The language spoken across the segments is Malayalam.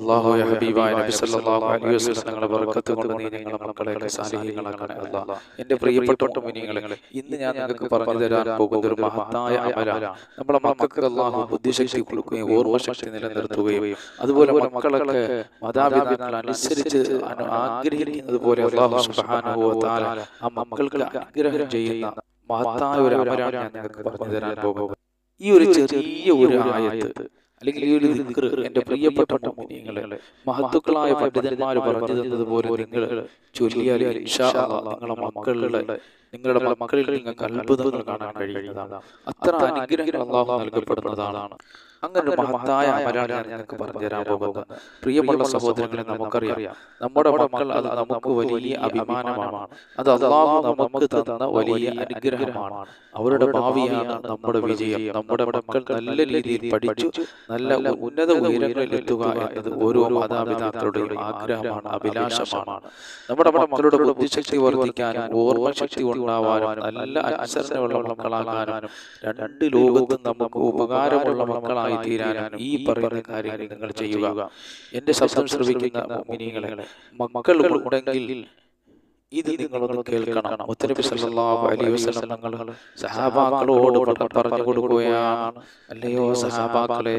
അള്ളാഹു ഹബീബായ നബി സല്ലല്ലാഹു അലൈഹി വസല്ലം തങ്ങളുടെ ബർക്കത്ത് കൊണ്ട് നീ ഞങ്ങളുടെ മക്കളെ സാലിഹീങ്ങളാക്കണേ അല്ലാഹ് എന്റെ പ്രിയപ്പെട്ട മുനിങ്ങളെ ഇന്ന് ഞാൻ നിങ്ങൾക്ക് പറഞ്ഞു തരാൻ പോകുന്ന ഒരു മഹത്തായ അമലാണ്. നമ്മുടെ മക്കൾക്ക് അള്ളാഹു ബുദ്ധിശക്തി കൊടുക്കുകയും ഓർമ്മശക്തി നിലനിർത്തുകയും അതുപോലെ മക്കളൊക്കെ മാതാപിതാക്കൾ അനുസരിച്ച് അനു- ആഗ്രഹിക്കുന്നത് പോലെ അള്ളാഹു സുബ്ഹാനഹു വ തആല ആ മക്കൾക്ക് ആഗ്രഹം ചെയ്യുന്ന മഹത്തായ ഒരു അമലാണ് ഞാൻ നിങ്ങൾക്ക് പറഞ്ഞു തരാൻ പോകുന്നത്. ഈ ഒരു ചെറിയ ഒരു ആയത്ത് അല്ലെങ്കിൽ ഈ ഒരു ദിക്കർ എന്റെ പ്രിയപ്പെട്ട മുനിങ്ങളെ മഹത്തുക്കളായ പണ്ഡിതന്മാർ പറഞ്ഞു തന്നതുപോലെ നിങ്ങൾ ചൊല്ലിയാൽ നിങ്ങളുടെ മക്കളുടെ നിങ്ങളുടെ മക്കളിൽ നിങ്ങൾക്ക് അത്ഭുതങ്ങൾ കാണാൻ കഴിയുന്നതാണ്. അത്ര അനുഗ്രഹം അള്ളാഹു നൽകപ്പെടുന്നതാണ്. അങ്ങനെ ഒരു മഹത്തായ അമലാണ് ഞാൻ നിങ്ങൾക്ക് പറഞ്ഞു തരാൻ പോകുന്നത് പ്രിയമുള്ള സഹോദരങ്ങളെ നമുക്കറിയാം. നമ്മുടെ മക്കൾ അത് നമുക്ക് വലിയ അഭിമാനമാണ്. അത് അള്ളാഹു നമുക്ക് തന്ന വലിയ അനുഗ്രഹമാണ്. അവരുടെ ഭാവിയാണ് നമ്മുടെ വിജയം. നമ്മുടെ മക്കൾ നല്ല രീതിയിൽ പഠിച്ചു. നല്ല ഉന്നത ഉയരങ്ങളിൽ എത്തുക എന്നത് ഓരോ മാതാപിതാക്കളുടെയും ആഗ്രഹമാണ് അഭിലാഷമാണ്. നമ്മുടെ മക്കളുടെ ബുദ്ധിശക്തി വർദ്ധിക്കാനും ഓർമ്മശക്തി ഉണ്ടാവാനും നല്ല അനുസരണമുള്ള മക്കളാകാനും രണ്ട് ലോകത്തും നമുക്ക് ഉപകാരമുള്ള മക്കളായി തീരാനും ഈ പറയുന്ന കാര്യങ്ങൾ നിങ്ങൾ ചെയ്യുക. എന്റെ ശബ്ദം ശ്രവിക്കുന്ന മോമിനികളെ മക്കൾ ഉണ്ടെങ്കിൽ ഇത് നിങ്ങളൊന്ന് കേൾക്കണം. മുത്തനബി സല്ലല്ലാഹു അലൈഹി വസല്ലം തങ്ങൾ സഹാബാക്കളോട് പറഞ്ഞു കൊടുക്കുകയാണ്. അല്ലയോ സഹാബാക്കളെ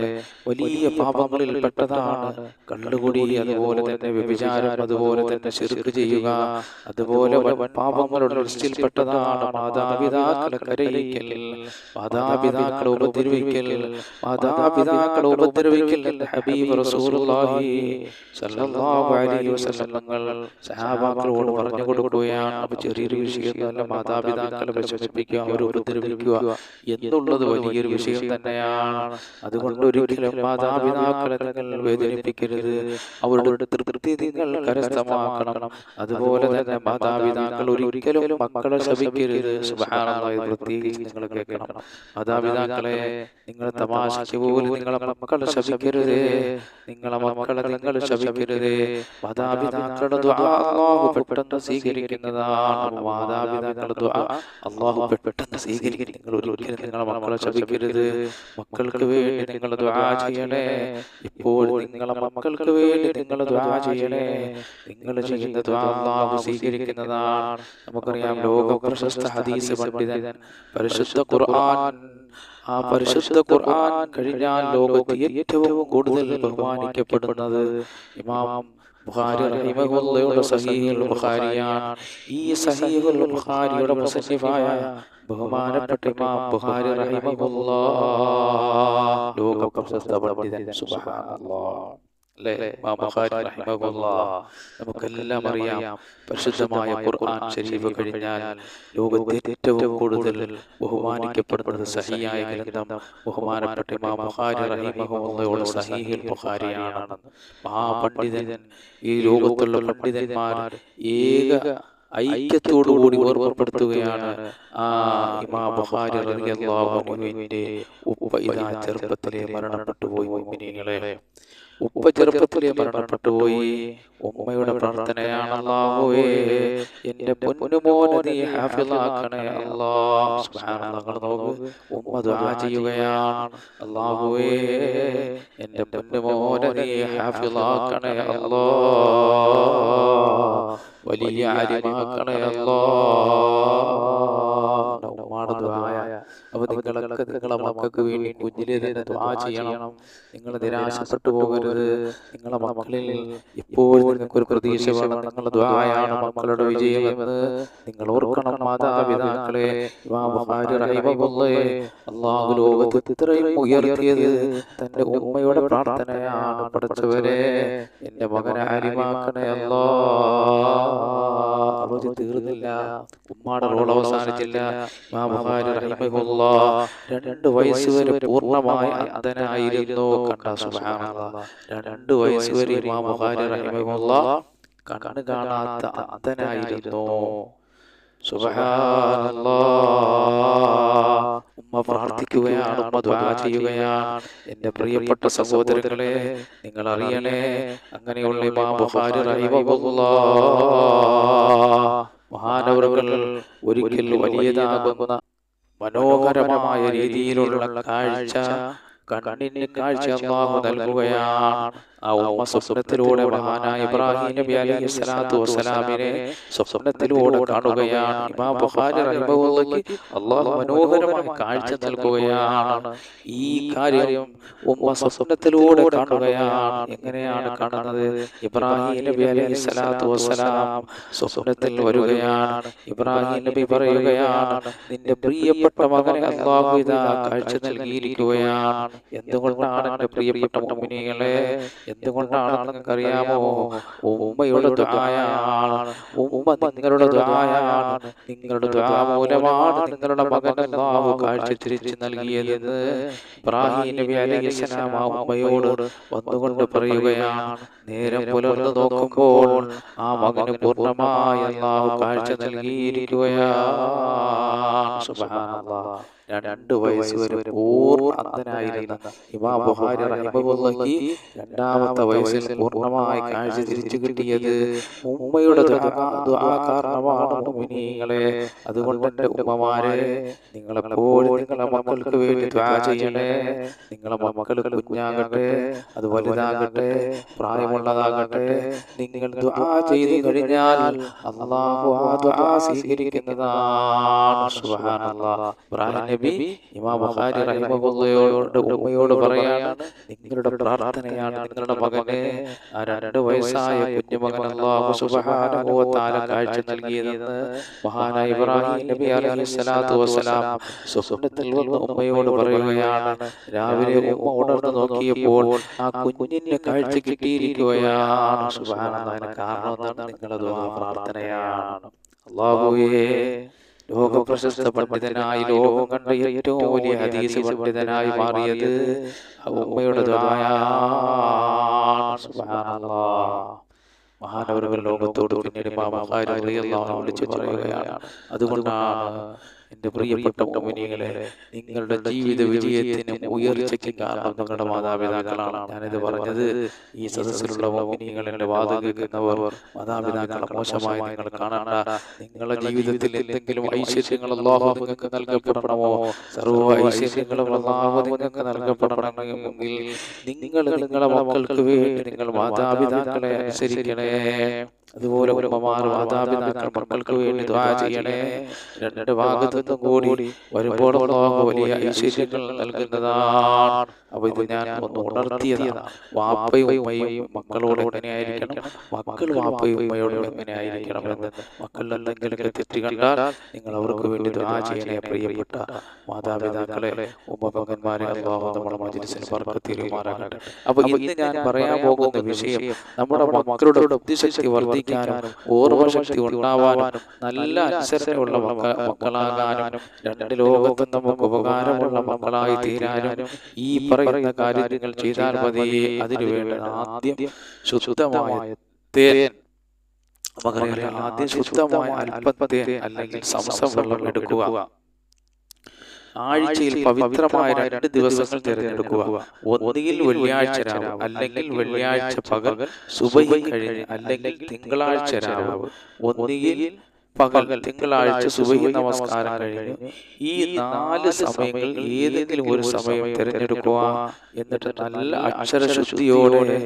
വലിയ പാപങ്ങളിൽ പെട്ടതാണ് കള്ളുകുടി അതുപോലെ തന്നെ വ്യഭിചാരം അതുപോലെ തന്നെ ശിർക്ക് ചെയ്യുക. അതുപോലെ പാപങ്ങളുടെ ലിസ്റ്റിൽ പെട്ടതാണ് മാതാപിതാക്കളെ കരയിക്കൽ. മാതാപിതാക്കളെ ഉപദ്രവിക്കൽ. മാതാപിതാക്കളെ ഉപദ്രവിക്കൽ ഹബീബ് റസൂലുള്ളാഹി സല്ലല്ലാഹു അലൈഹി വസല്ലം. തങ്ങൾ സഹാബാക്കളോട് പറഞ്ഞു കൊടുക്കുകയാണ് അപ്പൊ ചെറിയൊരു വിഷയം തന്നെ മാതാപിതാക്കളെ വിഷമിപ്പിക്കുക അവർ ഉപദ്രവിക്കുക എന്നുള്ളത് വലിയൊരു വിഷയം തന്നെയാണ്. അതുകൊണ്ട് ഒരിക്കലും മാതാപിതാക്കളെ നിങ്ങൾ വേദനിപ്പിക്കരുത്. അവരുടെ തൃപ്തി നിങ്ങൾ കരസ്ഥമാക്കണം. അതുപോലെ തന്നെ മാതാപിതാക്കൾ ഒരിക്കലും മക്കളെ ശപിക്കരുത്. പ്രത്യേകിച്ച് നിങ്ങൾ കേൾക്കണം. മാതാപിതാക്കളെ നിങ്ങൾ തമാശയ്ക്ക് പോലും നിങ്ങളെ മക്കളെ ശപിക്കരുതേ. നിങ്ങളെ മക്കളെ നിങ്ങൾ ശപിക്കരുതേ. മാതാപിതാക്കളുടെ ദുആ അല്ലാഹു പെട്ടെന്ന് സ്വീകരിക്കുന്നതാണ് മാതാപിതാക്കളുടെ അല്ലാഹു പെട്ടെന്ന് സ്വീകരിക്കും. നിങ്ങൾ ഒരിക്കലും നിങ്ങളെ മക്കളെ ശപിക്കരുത് മക്കൾക്ക് വേണ്ടി നിങ്ങൾ ദുആ ചെയ്യണേ. ഇപ്പോൾ നിങ്ങളെ മക്കൾക്ക് വേണ്ടി നിങ്ങൾ ദുആ ചെയ്യണേ. നിങ്ങൾ ചെയ്യുന്ന ദുആ അല്ലാഹു സ്വീകരിക്കുന്നതാണ്. നമുക്കറിയാം ലോക പ്രശസ്ത ഹദീസ് പണ്ഡിതൻ പരിശുദ്ധ ഖുർആൻ. ആ പരിശുദ്ധ ഖുർആൻ കഴിഞ്ഞാൽ ലോകത്ത് ഏറ്റവും കൂടുതൽ ബഹുമാനിക്കപ്പെടുന്നത് ഇമാം ബുഖാരി റഹിമഹുള്ളയുടെ സഹീഹുൽ ബുഖാരിയാണ്. ഈ സഹീഹുൽ ബുഖാരിയുടെ മുസന്നിഫായ ബഹുമാനപ്പെട്ട ഇമാം ബുഖാരി റഹിമഹുള്ള ലോക പ്രശസ്ത പണ്ഡിതൻ സുബ്ഹാനല്ലാഹ് നമുക്കെല്ലാം അറിയാം. പരിശുദ്ധമായ ഖുർആൻ ശരീഫ് കഴിഞ്ഞാൽ ലോകത്തെ ഏറ്റവും കൂടുതൽ ബഹുമാനിക്കപ്പെടുന്നത് സഹിയായ ഗ്രന്ഥം ബഹുമാനപ്പെട്ട റഹിമഹുള്ളയുടെ സഹീഹുൽ ബുഖാരിയാണെന്ന് മഹാപണ്ഡിതൻ ഈ ലോകത്തുള്ള പണ്ഡിതന്മാർ ഏക ഐക്യത്തോടുകൂടി ഓർമ്മപ്പെടുത്തുകയാണ് ആ ഇമാം ബുഖാരി റളിയല്ലാഹു അൻഹുവിന്റെ ഉപ്പ ഇതാ ചെറുപ്പത്തിലെ മരണപ്പെട്ടു പോയി മുഅ്മിനീങ്ങളെ ഉപ്പ ചെറുപ്പത്തിലെ മരണപ്പെട്ടു പോയി ഉമ്മയുടെ പ്രാർത്ഥനയാണ് അല്ലാഹുവേ എന്റെ പൊന്നുമോനെ നീ ഹാഫിളാക്കണേ അല്ലാഹ് സുബ്ഹാനല്ലാഹ് നോക്ക്. ഉമ്മ ദുആ ചെയ്യുകയാണ് അല്ലാഹുവേ എന്റെ പൊന്നുമോനെ നീ ഹാഫിളാക്കണേ അല്ലാഹ് വലിയ അരിമാക്കണേ അല്ലാഹ് ഉമ്മാടെ ദുആയ അപ്പൊ നിങ്ങളൊക്കെ നിങ്ങളെ മക്കൾക്ക് വേണ്ടി കുഞ്ഞിലെ തന്നെ ദുആ ചെയ്യണം? നിങ്ങൾ നിരാശപ്പെട്ടു പോകരുത്. നിങ്ങളെ മക്കളിൽ ഇപ്പോഴും നിങ്ങൾക്ക് ഒരു പ്രതീക്ഷ വേണം നിങ്ങളുടെ ദ്വായാണ് മക്കളുടെ വിജയമെന്ന് നിങ്ങൾ ഓർക്കണം മാതാപിതാക്കളെ അള്ളാഹു ലോകത്ത് ഇത്രയും ഉയർത്തിയത് തന്റെ ഉമ്മയുടെ പ്രാർത്ഥനയാണ് പഠിച്ചവരെ. എന്റെ മകനെ അരിമാക്കണേ അല്ലോ അവധി തീർന്നില്ല. ഉമ്മാടെ റോൾ അവസാനിച്ചില്ല. രണ്ട് വയസ്സ് വരെ പൂർണമായി അന്ധനായിരുന്നു. കണ്ട സുബ്ഹാനല്ലാഹ് രണ്ട് വയസ്സ് വരെ ഇമാം ബുഖാരി റഹിമഹുള്ള കണ്ണ് കാണാത്ത അന്ധനായിരുന്നു. ഉമ്മ പ്രാർത്ഥിക്കുകയാണ് ഉമ്മ ദ്വാ ചെയ്യുകയാണ്. എന്റെ പ്രിയപ്പെട്ട സഹോദരങ്ങളെ നിങ്ങൾ അറിയണേ അങ്ങനെയുള്ള ഇമാം ബുഖാരി റഹിമഹുല്ലാഹ് മഹാനവറുകൾ ഒരിക്കൽ വലിയതാകുന്ന മനോഹരമായ രീതിയിലുള്ള കാഴ്ച കണ്ണിന് കാഴ്ച നൽകുകയാണ്. ആ ഉമ്മ സ്വപ്നത്തിലൂടെ മഹാനായ ഇബ്രാഹിം നബി അലൈഹി സ്വലാത്തു വസ്സലാമിനെ സ്വപ്നത്തിലൂടെ കാണുകയാണ്. ഇമാം ബുഖാരി റഹിമഹുള്ളാഹി അല്ലാഹു മനോഹരമായ കാഴ്ച നൽകുകയാണ്. ഈ കാര്യം ഉമ്മ സ്വപ്നത്തിലൂടെ കാണുകയാണ്. എങ്ങനെയാണ് കാണുന്നത്? ഇബ്രാഹിം നബി അലൈഹി സ്വലാത്തു വസ്സലാം സ്വപ്നത്തിൽ വരികയാണ്. ഇബ്രാഹിം നബി പറയുകയാണ് നിന്റെ പ്രിയപ്പെട്ട മകനെ അള്ളാഹു ഇതാ കാഴ്ച നൽകിയിരിക്കുകയാണ്. എന്തുകൊണ്ടാണ് എന്റെ പ്രിയപ്പെട്ട മുമിനികളെ എന്തുകൊണ്ടാണ് നിങ്ങൾക്കറിയാമോ? ഉമ്മയുടെ ദ്വായാണ് ഉമ്മ നിങ്ങളുടെ ദ്വായാണ് നിങ്ങളുടെ ദ്വാമൂലമാണ് നിങ്ങളുടെ മകൻ അള്ളാഹു കാഴ്ച തിരിച്ചു നൽകിയതെന്ന് ഇബ്രാഹിം നബി അലൈഹിസ്സലാം ആ ഉമ്മയോട് വന്നുകൊണ്ട് പറയുകയാണ്. നേരം പുലർന്നു നോക്കുമ്പോൾ ആ മകന് പൂർണമായി അള്ളാഹു കാഴ്ച നൽകിയിരിക്കുകയാണ്. സുബ്ഹാനല്ലാഹ്. രണ്ട് വയസ്സ് വരെ പൂർണ അന്ധനായിരുന്ന ഇമാം ബുഹാരി റഹിമഹുള്ളാഹി രണ്ടാമത്തെ വയസ്സിൽ പൂർണമായി കാഴ്ച തിരിച്ചു കിട്ടിയത് ഉമ്മയുടെ കാരണമാണ് മുനിങ്ങളെ അതുകൊണ്ട് എന്റെ ഉമ്മമാരെ നിങ്ങളെപ്പോഴും നിങ്ങളെ മക്കൾക്ക് വേണ്ടി ദുആ ചെയ്യണേ. നിങ്ങളെ മക്കൾ കുഞ്ഞാകട്ടെ അത് വലുതാകട്ടെ പ്രായമുള്ളതാകട്ടെ നിങ്ങൾ ദുആ ചെയ്തു കഴിഞ്ഞാൽ അള്ളാഹു ആ ദുആ സ്വീകരിക്കുന്നതാണ്. സുബ്ഹാനല്ലാഹ്. ഇബ്രാഹിം നബി ഇമാ ബുഖാരി റഹിമഹുള്ളയോട് ഉമ്മയോട് പറയാണ് നിങ്ങളുടെ പ്രാർത്ഥനയാണ് നിങ്ങളുടെ മകനെ ആ രണ്ട് വയസ്സായ കുഞ്ഞുമകൻ അല്ലാഹു സുബ്ഹാനഹു വ തആല കാഴ്ച നൽകിയതെന്ന് മഹാനായ ഇബ്രാഹിം നബി അലൈഹി സ്വലാത്തു വസ്സലാം സ്വപ്നത്തിൽ വന്ന് ഉമ്മയോട് പറയുകയാണ് രാവിലെ ഉമ്മ ഉണർന്നു നോക്കിയപ്പോൾ ആ കുഞ്ഞിന്റെ കാഴ്ച കിട്ടിയിരിക്കുകയാണ്. സുബ്ഹാനല്ലാഹ് കാരണം എന്താണ്? നിങ്ങളുടെ ദുആ പ്രാർത്ഥനയാണ്. അല്ലാഹുവേ ലോക പ്രശസ്ത പണ്ഡിതനായി ലോകം കണ്ട ഏറ്റവും വലിയ ഹദീസ് പണ്ഡിതനായി മാറിയത് ഉമ്മയുടെ മഹാനവരവർ ലോകത്തോട് പിന്നീട് വിളിച്ചു അതുകൊണ്ടാണ് എന്റെ പ്രിയപ്പെട്ട മുഅ്മിനീങ്ങളെ നിങ്ങളുടെ ജീവിത വിജയത്തിനും ഉയർച്ചയ്ക്കും കാരണം നിങ്ങളുടെ മാതാപിതാക്കളാണ്. ഞാനിത് പറഞ്ഞത് ഈ സദസ്സിലുള്ള മുഅ്മിനീങ്ങൾ എന്റെ വാദം കേൾക്കുന്നവർ മാതാപിതാക്കളെ മോശമായി നിങ്ങൾ കാണണ്ട. നിങ്ങളുടെ ജീവിതത്തിൽ എന്തെങ്കിലും ഐശ്വര്യങ്ങൾ അല്ലാഹു നിങ്ങൾക്ക് നൽകപ്പെടണമോ? സർവ ഐശ്വര്യങ്ങളും അല്ലാഹു നിങ്ങൾക്ക് നൽകപ്പെടണമെങ്കിൽ നിങ്ങൾ നിങ്ങളുടെ മക്കൾക്ക് വേണ്ടി നിങ്ങൾ മാതാപിതാക്കളെ അനുസരിക്കണേ. അതുപോലെ ഉമ്മമാർ മാതാപിതാക്കൾ മക്കൾക്ക് വേണ്ടി ദ്വാ ചെയ്യണേ. രണ്ട് ഭാഗത്തു നിന്നും കൂടി വരുമ്പോൾ വലിയ ഐശ്വര്യങ്ങൾ നൽകുന്നതാണ്. അപ്പൊ ഇത് ഞാൻ ഒന്ന് ഉണർത്തിയതാണ്. വാപ്പയും ഉമ്മയും മക്കളോട് എങ്ങനെയായിരിക്കണം? മക്കൾ വാപ്പയും അമ്മയോട് എങ്ങനെ ആയിരിക്കണം എന്ന് മക്കൾ എന്തെങ്കിലുമൊക്കെ തെറ്റ് കണ്ടാൽ നിങ്ങൾ അവർക്ക് വേണ്ടി ദ്വാ ചെയ്യണേ പ്രിയപ്പെട്ട മാതാപിതാക്കളെ ഉപഭോഗന്മാരെ അള്ളാഹു നമ്മുടെ മജ്ലിസിൽ പറക്കത്തിരുമാറാകട്ടെ. അപ്പൊ ഇന്ന് ഞാൻ പറയാൻ പോകുന്ന വിഷയം നമ്മുടെ മക്കളുടെ ബുദ്ധിശക്തി വർദ്ധിക്കാനും ഓർമ്മശക്തി ഉണ്ടാവാനും നല്ല അനുസരണയുള്ള മക്ക മക്കളാകാനും രണ്ട് ലോകത്തും നമുക്ക് ഉപകാരമുള്ള മക്കളായി തീരാനും ഈ പറയുന്ന കാര്യങ്ങൾ ചെയ്താൽ മതി അതിനു വേണ്ട ആദ്യം ശുദ്ധമായ തേൻ. നമുക്കറിയാം ആദ്യം ശുദ്ധമായ അല്പത്തേൻ അല്ലെങ്കിൽ സംസം വെള്ളം എടുക്കുക. ആഴ്ചയിൽ പവിത്രമായ രണ്ട് ദിവസങ്ങൾ തിരഞ്ഞെടുക്കുക. ഒന്നുകിൽ വെള്ളിയാഴ്ച രാവ് അല്ലെങ്കിൽ വെള്ളിയാഴ്ച പകൽ സുബഹി കഴിഞ്ഞ് അല്ലെങ്കിൽ തിങ്കളാഴ്ച രാവ്. ഒന്നുകിൽ പകൽ തിങ്കളാഴ്ച സുബഹി നമസ്കാരം കഴിഞ്ഞു ഈ നാല് സമയങ്ങളിൽ ഏതെങ്കിലും ഒരു സമയം തിരഞ്ഞെടുക്കുക എന്നിട്ട് നല്ല അക്ഷരശുദ്ധിയോടെ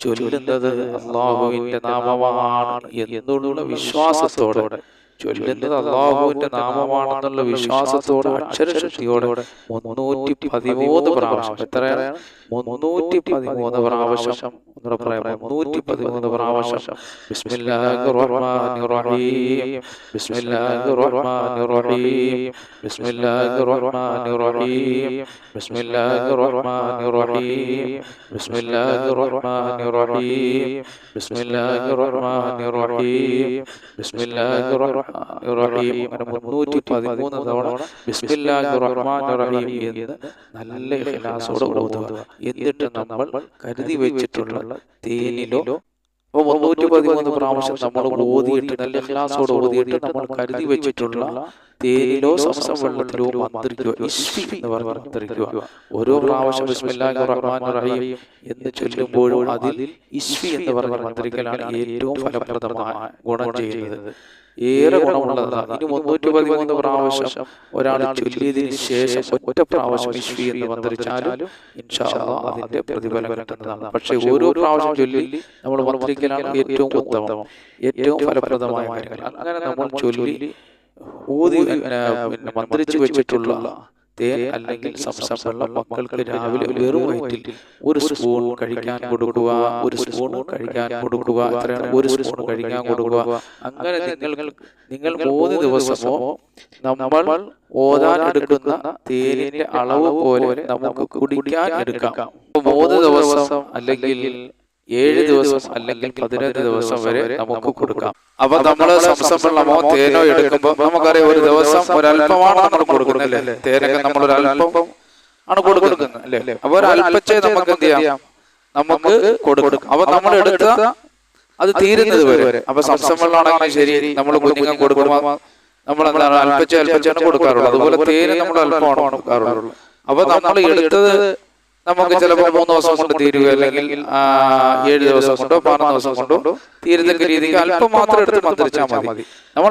ചൊല്ലുന്നത് അള്ളാഹുവിന്റെ നാമമാണ് എന്നുള്ള വിശ്വാസത്തോടെ. ചൊല്ലുന്നത് അള്ളാഹുവിന്റെ നാമമാണെന്നുള്ള വിശ്വാസത്തോടെ അക്ഷരശുദ്ധിയോടെ മുന്നൂറ്റി പതിമൂന്ന് പ്രാവശ്യം. എത്രയാണ്? മുന്നൂറ്റി പതിമൂന്ന് പ്രാവശ്യം. ഒന്നുകൂടെ പറയാം മുന്നൂറ്റി പതിമൂന്ന് പ്രാവശ്യം. റഹീം. റഹീം. റഹീം. റഹീം. റഹീം. റഹീം. റഹീം മുന്നൂറ്റി പതിമൂന്ന് തവണ ബിസ്മില്ലാഹിർ റഹ്മാനിർ റഹീം എന്ന് നല്ല ഇഖ്ലാസോടെ ഓതുക. എന്നിട്ട് നമ്മൾ കരുതി വെച്ചിട്ടുള്ള തേനിലോ അപ്പൊ മുന്നൂറ്റി പതിമൂന്ന് പ്രാവശ്യം നമ്മൾ ഓതിയിട്ട് നല്ല ഇഖ്ലാസോടെ ഓതിയിട്ട് നമ്മൾ കരുതി വെച്ചിട്ടുള്ള തേനിലോ സംസം വെള്ളത്തിലോ മന്ത്രിക്കുക ഇസ്ഫി എന്ന് ഓരോ പ്രാവശ്യം ബിസ്മില്ലാഹി റഹ്മാനിർ റഹീം എന്ന് ചൊല്ലുമ്പോഴും അതിൽ ഇസ്ഫി എന്ന് പറഞ്ഞ മന്ത്രിക്കലാണ് ഏറ്റവും ഫലപ്രദമായ ഗുണം ചെയ്യുന്നത്. ഏറെ ഗുണമുള്ളതാണ് ഇനി മുന്നൂറ്റി പതിമൂന്ന് പ്രാവശ്യം ഒരാൾ ചൊല്ലിയതിന് ശേഷം ഒറ്റ പ്രാവശ്യം വിശ്വി എന്ന് മന്ത്രിച്ചാലും അതിന്റെ പ്രതിഫലം കിട്ടുന്നതാണ്. പക്ഷേ ഓരോ പ്രാവശ്യം ചൊല്ലി നമ്മൾ മന്ത്രിക്കലാണ് ഏറ്റവും ഉത്തമം. ഏറ്റവും ഫലപ്രദമായ കാര്യങ്ങൾ. അങ്ങനെ നമ്മൾ ചൊല്ലി ഊതി മന്ത്രിച്ചു വെച്ചിട്ടുള്ള തേൻ അല്ലെങ്കിൽ സംസം വെള്ളം മക്കൾക്ക് രാവിലെ വെറും വയറ്റിൽ ഒരു സ്പൂൺ കഴിക്കാൻ കൊടുക്കുക ഒരു സ്പൂൺ കഴിക്കാൻ കൊടുക്കുക ഒരു സ്പൂൺ കഴിക്കാൻ കൊടുക്കുക. അങ്ങനെ നിങ്ങൾ നിങ്ങൾ മൂന്ന് ദിവസമോ നമ്മൾ ഓതാൻ എടുക്കുന്ന തേനിന്റെ അളവ് പോലെ നമുക്ക് കുടിക്കാൻ എടുക്കാം. മൂന്ന് ദിവസം അല്ലെങ്കിൽ ഏഴ് ദിവസം അല്ലെങ്കിൽ പതിനഞ്ച് ദിവസം വരെ നമുക്ക് കൊടുക്കാം. അപ്പൊ നമ്മൾ സംസം വെള്ളമോ തേനോ എടുക്കുമ്പോൾ നമുക്കറിയാം ഒരു ദിവസം ഒരല്പമാണ് നമ്മൾ കൊടുക്കുന്നത്. അല്ലേ തേനൊക്കെ നമ്മൾ ഒരല്പം ആണ് കൊടുക്കുന്നത്. അല്ലേ? അപ്പൊ ഒരല്പച്ചേ നമുക്ക് എന്ത് ചെയ്യാം? നമുക്ക് കൊടുക്കാം. അപ്പൊ നമ്മൾ എടുത്ത അത് തീരുന്നത് വരെ. അപ്പൊ സംസം വെള്ളമാണെങ്കിൽ ശരി നമ്മൾ കുഞ്ഞുങ്ങൾക്ക് കൊടുക്കുമ്പോൾ നമ്മൾ അല്പച്ചേ അല്പച്ച അല്പച്ചാണ് കൊടുക്കാറുള്ളത് അതുപോലെ തേന് നമ്മൾ അല്പമാണ് കൊടുക്കാറുള്ളത് അപ്പൊ നമ്മൾ എടുത്തത് നമുക്ക് ചിലപ്പോൾ മൂന്ന് ദിവസം കൊണ്ട് തീരുക അല്ലെങ്കിൽ ഏഴ് ദിവസം കൊണ്ടോ പതിനൊന്ന് ദിവസം കൊണ്ടോ തീരുന്ന രീതിക്ക് അല്പം മാത്രം എടുത്ത് മന്ത്രിച്ചാൽ മതി. നമ്മൾ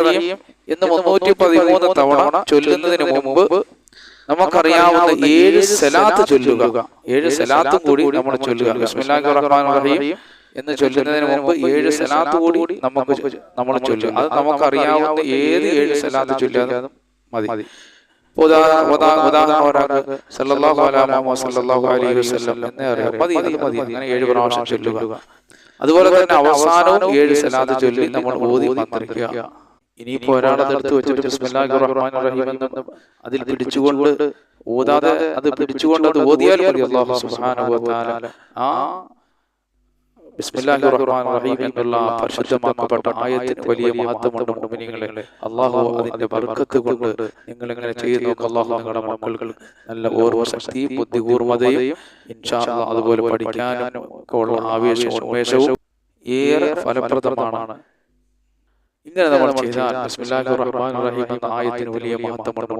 റഹീം എന്ന് മുന്നൂറ്റി പതിമൂന്ന് തവണ ചൊല്ലുന്നതിന് മുമ്പ് നമുക്കറിയാവുന്ന ഏഴ് സലാത്ത് ചൊല്ലുക. ഏഴ് സലാത്ത് കൂടി നമ്മൾ ചൊല്ലുക. ബിസ്മില്ലാഹി റഹ്മാൻ റഹീം എന്ന് ചൊല്ലുന്നതിന് മുമ്പ് ഏഴ് സലാത്ത് കൂടി നമുക്ക് നമ്മൾ ചൊല്ലുക. അത് നമുക്കറിയാവുന്ന ഏത് ഏഴ് സലാത്ത് ചൊല്ലിയാലും മതി. ഏഴ് പ്രാവശ്യം ചൊല്ലുക. അതുപോലെ തന്നെ അവസാനവും ഏഴ് സലാത്ത് ചൊല്ലി നമ്മൾ ഓതി മന്ത്രിക്കുക ഇനിയിപ്പോ ഒരാളത് എടുത്ത് വെച്ചിട്ട് ബിസ്മില്ലാഹി റഹ്മാനിർ റഹീം എന്ന് അതിൽ പിടിച്ചുകൊണ്ട് ഓതാതെ അത് പിടിച്ചുകൊണ്ട് അത് ഓതിയാൽ മതി. സുബ്ഹാനഹു വ തആല. ആ ബിസ്മില്ലാഹിർ റഹ്മാനിർ റഹീം എന്നുള്ള പരിശുദ്ധമാക്കപ്പെട്ട ആയത്തിന് വലിയ മഹത്വമുണ്ട് മുഅ്മിനീങ്ങളെ അല്ലാഹു അതിന്റെ ബർക്കത്ത് കൊണ്ട് നിങ്ങൾ ഇങ്ങനെ ചെയ്തു നോക്കുക അല്ലാഹു നിങ്ങളുടെ മക്കൾക്ക് നല്ല ഓർമ്മ ശക്തി ബുദ്ധികൂർമ്മതയും ഇൻഷാ അതുപോലെ പഠിക്കാനും ഒക്കെ ഉള്ള ആവേശവും ഉന്മേഷവും ഏറെ ഫലപ്രദമാണ്. ഇങ്ങനെ നമ്മൾ ചെയ്താൽ റഹീം എന്ന ആയത്തിന് വലിയ മഹത്വമുണ്ട്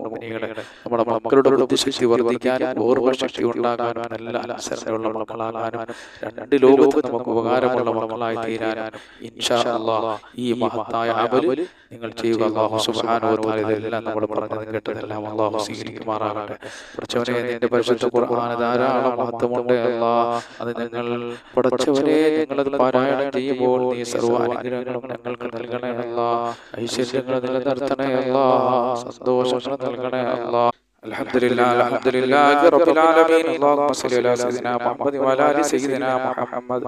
നമ്മുടെ മക്കളുടെ ബുദ്ധിശക്തി വർദ്ധിക്കാനും ഓർമ്മശക്തി ഉണ്ടാകാനും നല്ല അനുസരണയുള്ള മക്കളാകാനും രണ്ട് ലോകത്ത് നമുക്ക് ഉപകാരമുള്ള മക്കളായി തീരാനും ഇൻഷാ അല്ലാഹ് ഈ മഹത്തായ നിങ്ങൾ ചെയ്യുക അല്ലാഹു സുബ്ഹാനഹു വ തആല ഇതെല്ലാം നമ്മൾ പറഞ്ഞത് കേട്ടതെല്ലാം അല്ലാഹു സ്വീകരിക്കുമാറാകട്ടെ പഠിച്ചവനെ നിന്റെ പരിശുദ്ധ ഖുർആൻ ധാരാളം മഹത്വമുണ്ട് അല്ലാഹ്. അത് നിങ്ങൾ പഠിച്ചവനെ ഞങ്ങളത് പാരായണം ചെയ്യുമ്പോൾ നീ സർവ അനുഗ്രഹങ്ങളും ഞങ്ങൾക്ക് നൽകണേ അല്ലാ ഐശ്വര്യങ്ങൾ നിലനിർത്തണേ അല്ലാ സന്തോഷങ്ങൾ നൽകണേ അല്ലാ الحمد لله الحمد لله رب العالمين اللهم صل على سيدنا محمد وعلى ال سيدنا محمد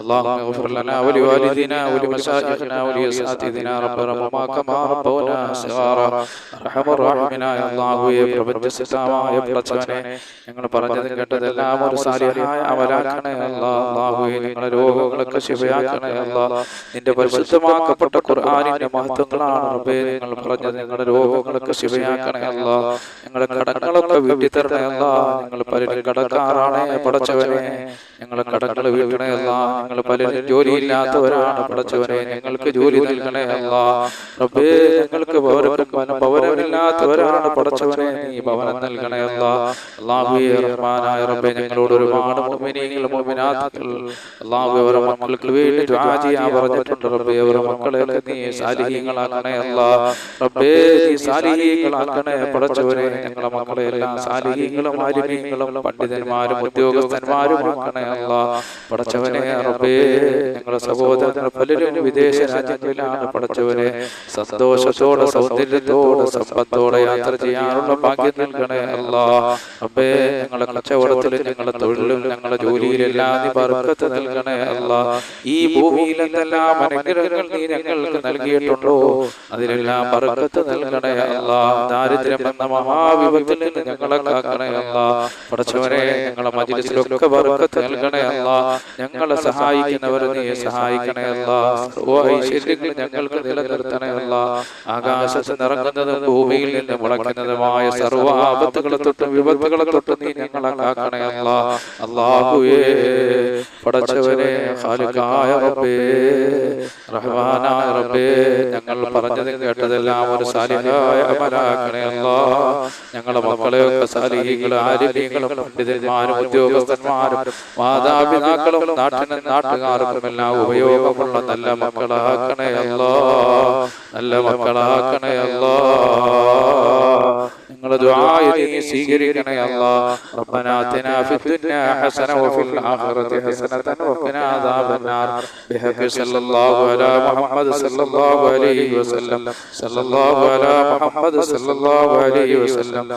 اللهم اغفر لنا ولوالدينا ولمشايخنا ولاساتذتنا رب رحمهما كما ربونا صغارا ارحم الراحمين يا الله പ്രപഞ്ചസിദ്ധമായ പ്രചോദനെ ഞങ്ങൾ പറഞ്ഞതും കേട്ടതെല്ലാം ഒരു സാലിഹായ അമലാക്കണേ അല്ലാ അല്ലാഹുവേ ഞങ്ങളെ രോഗങ്ങളൊക്കെ ശിവയാക്കണേ അല്ലാ നിന്റെ പരിശുദ്ധമാക്കപ്പെട്ട ഖുർആനിന്റെ മഹത്വങ്ങളാണ് റബ്ബേ നിങ്ങൾ പറഞ്ഞത് ഞങ്ങളുടെ രോഗങ്ങളൊക്കെ ശിവയാക്കണേ അല്ലാ ഞങ്ങളുടെ കടങ്ങളൊക്കെ വീട്ടി തരണേ അല്ലാ ഞങ്ങൾ പലരും കടക്കാറാണ് പടച്ചവനെ. ഞങ്ങൾ കടങ്ങൾ വീട്ടണേ അല്ലാ ഞങ്ങൾ പലരും ജോലിയില്ലാത്തവരാണ് പടച്ചവനെ. ഞങ്ങൾക്ക് ജോലി നൽകണേ അല്ലാ റബ്ബേ ഞങ്ങൾക്ക് പൗരമില്ലാത്തവരാണ് പടച്ചവനെ. നീ ഭവനം നൽകണേ അല്ലാ അല്ലാഹുവേ റഹ്മാനായ റബ്ബേ ഞങ്ങളോട് ഒരുപാട് മുഅ്മിനീങ്ങൾ മുഅ്മിനാത്തുകൾ അല്ലാഹുവേ അവരുടെ മക്കൾക്ക് വേണ്ടി ദുആ ചെയ്യാൻ പറഞ്ഞിട്ടുണ്ട് റബ്ബേ. അവരുടെ മക്കളെയൊക്കെ നീ സാലിഹീങ്ങളാക്കണേ അല്ലാ റബ്ബേ നീ സാലിഹീങ്ങളാക്കണേ പടച്ചവനെ. ഞങ്ങളെ മക്കളെ എല്ലാം സാലിഹ്യങ്ങളും ആലിമീങ്ങളും പണ്ഡിതന്മാരും ഉദ്യോഗസ്ഥന്മാരും ആക്കണേ അല്ല. പടച്ചവനെ റബ്ബേ ഞങ്ങളെ സഹോദരങ്ങൾ പലരും വിദേശ രാജ്യങ്ങളിലാണ് പടച്ചവനെ സന്തോഷത്തോടെ സൗന്ദര്യത്തോടെ സമ്പത്തോടെ യാത്ര ചെയ്യാനുള്ള ഭാഗ്യം നൽകണേ അല്ല. റബ്ബേ ഞങ്ങളെ കച്ചവടത്തിലും ഞങ്ങളുടെ തൊഴിലും ഞങ്ങളുടെ ജോലിയിലെല്ലാം നീ ബർക്കത്ത് നൽകണേ അല്ല. ഈ ഭൂമിയിൽ എന്തെല്ലാം അനുഗ്രഹങ്ങൾ നീ ഞങ്ങൾക്ക് നൽകിയിട്ടുണ്ടോ? അതിലെല്ലാം ബർക്കത്ത് നൽകണേ അല്ല. ദാരിദ്ര്യം എന്ന മഹാവിപത്തിൽ നിന്ന് ഞങ്ങളെ കാക്കണേ അല്ലാ. പടച്ചവനെ ഞങ്ങളെ മജിലിസിലൊക്കെ ബർക്കത്ത് നൽകണേ അല്ലാ. ഞങ്ങളെ സഹായിക്കുന്നവരെ നീ സഹായിക്കണേ അല്ലാ. സർവ ഐശ്വര്യങ്ങൾ ഞങ്ങൾക്ക് നിലനിർത്തണേ അല്ലാ. ആകാശത്ത് നിറങ്ങുന്നതും ഭൂമിയിൽ നിന്ന് മുളയ്ക്കുന്നതുമായ സർവ ആപത്തുകളെ തൊട്ടും വിപത്തുകളെ തൊട്ടും നീ ഞങ്ങളെ കാക്കണേ അല്ലാ. അല്ലാഹുവേ പടച്ചവനെ ഖാലിഖായ റബ്ബേ റഹ്മാനായ റബ്ബേ ഞങ്ങൾ പറഞ്ഞത് കേട്ടതെല്ലാം ഒരു സാലിഹായ അമലാക്കണേ അല്ലാ. ഞങ്ങളുടെ മക്കളെയൊക്കെ സാലിഹികളും ആരോഗ്യങ്ങളും പണ്ഡിതന്മാരും ഉദ്യോഗസ്ഥന്മാരും മാതാപിതാക്കളും നാട്ടിനും നാട്ടുകാർക്കും എല്ലാം ഉപയോഗമുള്ള നല്ല മക്കളാക്കണയല്ലോ നല്ല മക്കളാക്കണേ അല്ലോ. നിങ്ങളുടെ ദുആയെ നീ സ്വീകരിക്കണേ അല്ലാ. റബ്ബനാ അതിനാ ഫിദ്ദുനിയാ ഹസന വഫിൽ ആഖിറതി ഹസനതൻ വഖിനാ അദാബന്നാർ. ബിഹഖി സല്ലല്ലാഹു അലാ മുഹമ്മദ് സല്ലല്ലാഹു അലൈഹി വസല്ലം. സല്ലല്ലാഹു അലാ മുഹമ്മദ് സല്ലല്ലാഹു അലൈഹി വസല്ലം. على